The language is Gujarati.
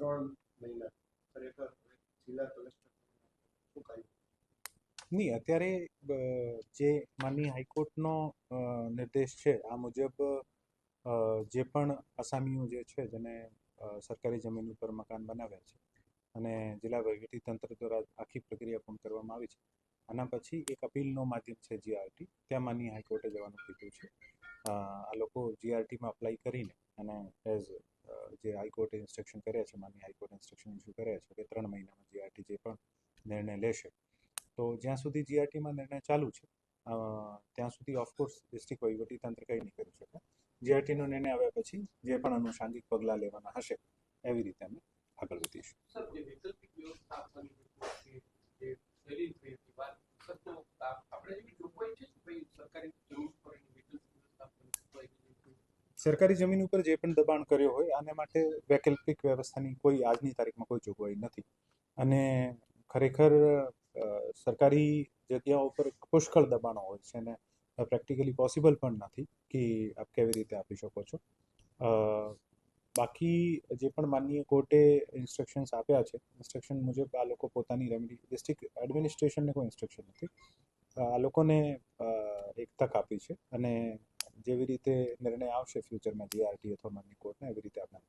ત્રણ મહિના ખરેખર જિલ્લા કલેક્ટર શું કાર્ય નહીં અત્યારે જે માનની હાઈકોર્ટનો નિર્દેશ છે, આ મુજબ જે પણ આસામીઓ જે છે, જેને સરકારી જમીન ઉપર મકાન બનાવ્યા છે, અને જિલ્લા વહીવટી તંત્ર દ્વારા આખી પ્રક્રિયા પૂર્ણ કરવામાં આવી છે, આના પછી એક અપીલનો માધ્યમ છે જીઆરટી ત્યાં માનની હાઈકોર્ટે જવાનું કીધું છે. આ લોકો જીઆરટીમાં અપ્લાય કરીને, અને એઝ હાઈકોર્ટે ઇન્સ્ટ્રક્શન કર્યા છે માનનીય હાઈકોર્ટે ઇન્સ્ટ્રક્શન ઇસ્યુ કર્યા છે કે ત્રણ મહિનામાં જીઆરટી જે પણ નિર્ણય લેશે. તો જ્યાં સુધી જીઆરટીમાં નિર્ણય ચાલુ છે ત્યાં સુધી ઓફકોર્સ ડિસ્ટ્રિક્ટ વહીવટી તંત્ર કંઈ નહીં કરી શકે. જીઆરટીનો નિર્ણય આવ્યા પછી જે પણ અનુષાંગિક પગલાં લેવાના હશે, એવી રીતે અમે આગળ વધીશું સર જે વૈકલ્પિક વ્યવસ્થા આપવાની હતી જે થયેલી થઈ હતી વાત સર તો આ- આપણે એવી જોગવાઈ છે કે ભાઈ સરકારી જમીન પર એની વૈકલ્પિક વ્યવસ્થા આપવાની જોગવાઈ છે? સરકારી જમીન ઉપર જે પણ દબાણ કર્યો હોય, આને માટે વૈકલ્પિક વ્યવસ્થાની કોઈ આજની તારીખમાં કોઈ જોગવાઈ નથી. અને ખરેખર સરકારી જગ્યાઓ ઉપર પુષ્કળ દબાણો હોય છે અને પ્રેક્ટિકલી પોસિબલ પણ નથી કે આપ કેવી રીતે આપી શકો છો. બાકી જે પણ માનનીય કોર્ટે ઇન્સ્ટ્રક્શન્સ આપ્યા છે ઇન્સ્ટ્રક્શન મુજબ આ લોકો પોતાની રેમેડી ડિસ્ટ્રિક્ટ એડમિનિસ્ટ્રેશનને કોઈ ઇન્સ્ટ્રક્શન નથી. આ લોકોને એક તક આપી છે અને જેવી રીતે નિર્ણય આવશે ફ્યુચરમાં જીઆરટી અથવા માનની કોર્ટને એવી રીતે આપણે